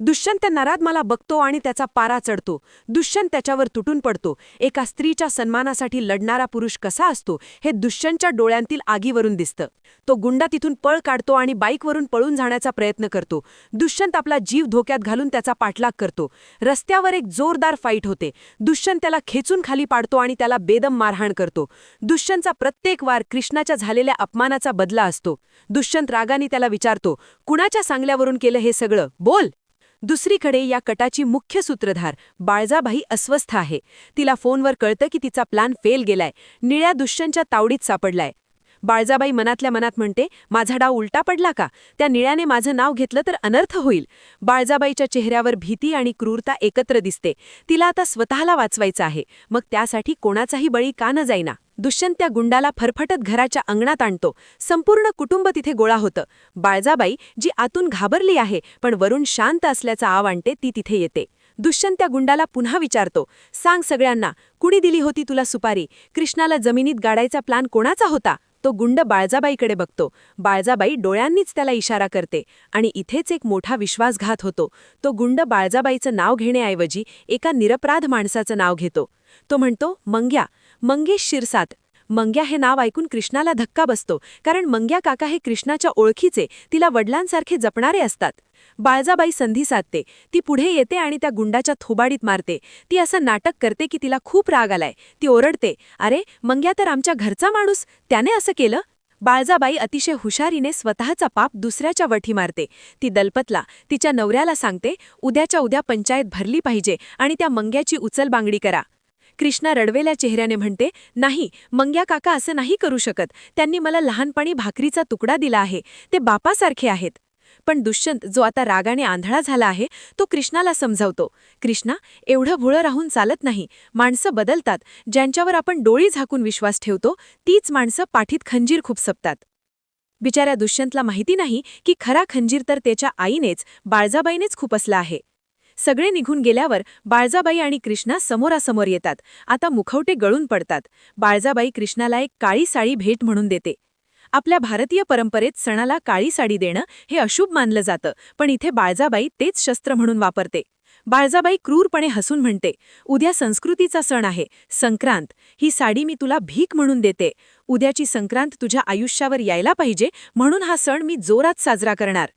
दुष्यंत नरात मला बघतो आणि त्याचा पारा चढतो. दुष्यंत त्याच्यावर तुटून पडतो. एका स्त्रीच्या सन्मानासाठी लढणारा पुरुष कसा असतो हे दुष्यंतच्या डोळ्यांतील आगीवरून दिसतं. तो गुंडा तिथून पळ काढतो आणि बाईकवरून पळून जाण्याचा प्रयत्न करतो. दुष्यंत आपला जीव धोक्यात घालून त्याचा पाठलाग करतो. रस्त्यावर एक जोरदार फाईट होते. दुष्यंत त्याला खेचून खाली पाडतो आणि त्याला बेदम मारहाण करतो. दुष्यंतचा प्रत्येक वार कृष्णाच्या झालेल्या अपमानाचा बदला असतो. दुष्यंत रागाने त्याला विचारतो कुणाच्या सांगल्यावरून केलं हे सगळं? बोल. दुसरीकडे या कटाची मुख्य सूत्रधार बाळजाबाई अस्वस्थ आहे. तिला फोनवर कळतं की तिचा प्लान फेल गेलाय. निळ्या दुष्यंच्या तावडीत सापडलाय. बाळजाबाई मनातल्या मनात म्हणते माझा डाव उलटा पडला का? त्या निळ्याने माझं नाव घेतलं तर अनर्थ होईल. बाळजाबाईच्या चेहऱ्यावर भीती आणि क्रूरता एकत्र दिसते. तिला आता स्वतःला वाचवायचं आहे. मग त्यासाठी कोणाचाही बळी का न जाईना? दुष्यंत त्या गुंडाला फरफटत घराच्या अंगणात आणतो. संपूर्ण कुटुंब तिथे गोळा होतं. बाळजाबाई जी आतून घाबरली आहे पण वरून शांत असल्याचा आव आणते ती तिथे येते. दुष्यंत त्या गुंडाला पुन्हा विचारतो सांग सगळ्यांना कुणी दिली होती तुला सुपारी? कृष्णाला जमिनीत गाडायचा प्लान कोणाचा होता? तो गुंड बाळजाबाईकडे बघतो. बाळजाबाई डोळ्यांनीच त्याला इशारा करते आणि इथेच एक मोठा विश्वासघात होतो. तो गुंड बाळजाबाईचं नाव घेण्याऐवजी एका निरपराध माणसाचं नाव घेतो. तो म्हणतो मंग्या मंगेश शिरसात मंग्या हे नाव ऐकून कृष्णाला धक्का बसतो कारण मंग्या काका हे कृष्णाच्या ओळखीचे तिला वडिलांसारखे जपणारे असतात. बाळजाबाई संधी साधते ती पुढे येते आणि त्या गुंडाच्या थोबाडीत मारते. ती असं नाटक करते की तिला खूप राग आलाय. ती ओरडते अरे मंग्या तर आमच्या घरचा माणूस त्याने असं केलं? बाळजाबाई अतिशय हुशारीने स्वतःचा पाप दुसऱ्याच्या वठी मारते. ती दलपतला तिच्या नवऱ्याला सांगते उद्याच्या उद्या पंचायत भरली पाहिजे आणि त्या मंग्याची उचलबांगडी करा. कृष्णा रडवेल्या चेहऱ्याने म्हणते नाही मंग्या काका असं नाही करू शकत. त्यांनी मला लहानपणी भाकरीचा तुकडा दिला आहे. ते बापासारखे आहेत. पण दुष्यंत जो आता रागाने आंधळा झाला आहे तो कृष्णाला समजावतो कृष्णा एवढं भुळं राहून चालत नाही. माणसं बदलतात. ज्यांच्यावर आपण डोळी झाकून विश्वास ठेवतो तीच माणसं पाठीत खंजीर खुपसपतात. बिचाऱ्या दुष्यंतला माहिती नाही की खरा खंजीर तर त्याच्या आईनेच बाळजाबाईनेच खुपसला आहे. सगळे निघून गेल्यावर बाळजाबाई आणि कृष्णा समोरासमोर येतात. आता मुखवटे गळून पडतात. बाळजाबाई कृष्णाला एक काळी साडी भेट म्हणून देते. आपल्या भारतीय परंपरेत सणाला काळी साडी देणं हे अशुभ मानलं जातं पण इथे बाळजाबाई तेच शस्त्र म्हणून वापरते. बाळजाबाई क्रूरपणे हसून म्हणते उद्या संस्कृतीचा सण आहे संक्रांत. ही साडी मी तुला भीक म्हणून देते. उद्याची संक्रांत तुझ्या आयुष्यावर यायला पाहिजे म्हणून हा सण मी जोरात साजरा करणार.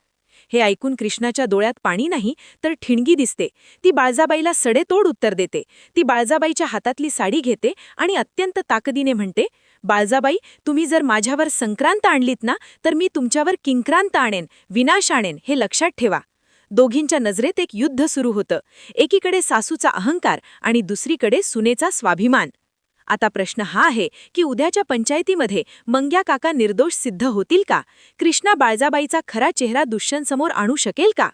हे ऐकून कृष्णाच्या डोळ्यात पाणी नाही तर ठिणगी दिसते. ती बाळजाबाईला सडेतोड उत्तर देते. ती बाळजाबाईच्या हातातली साडी घेते आणि अत्यंत ताकदीने म्हणते बाळजाबाई तुम्ही जर माझ्यावर संक्रांत आणलीत ना तर मी तुमच्यावर किंक्रांत आणेन विनाश आणेन हे लक्षात ठेवा. दोघींच्या नजरेत एक युद्ध सुरू होतं. एकीकडे सासूचा अहंकार आणि दुसरीकडे सुनेचा स्वाभिमान. आता प्रश्न हा आहे की उद्याच्या पंचायतीमध्ये मंग्या काका निर्दोष सिद्ध होतील का? कृष्णा बाळजाबाईचा खरा चेहरा दुष्यंतसमोर आणू शकेल का?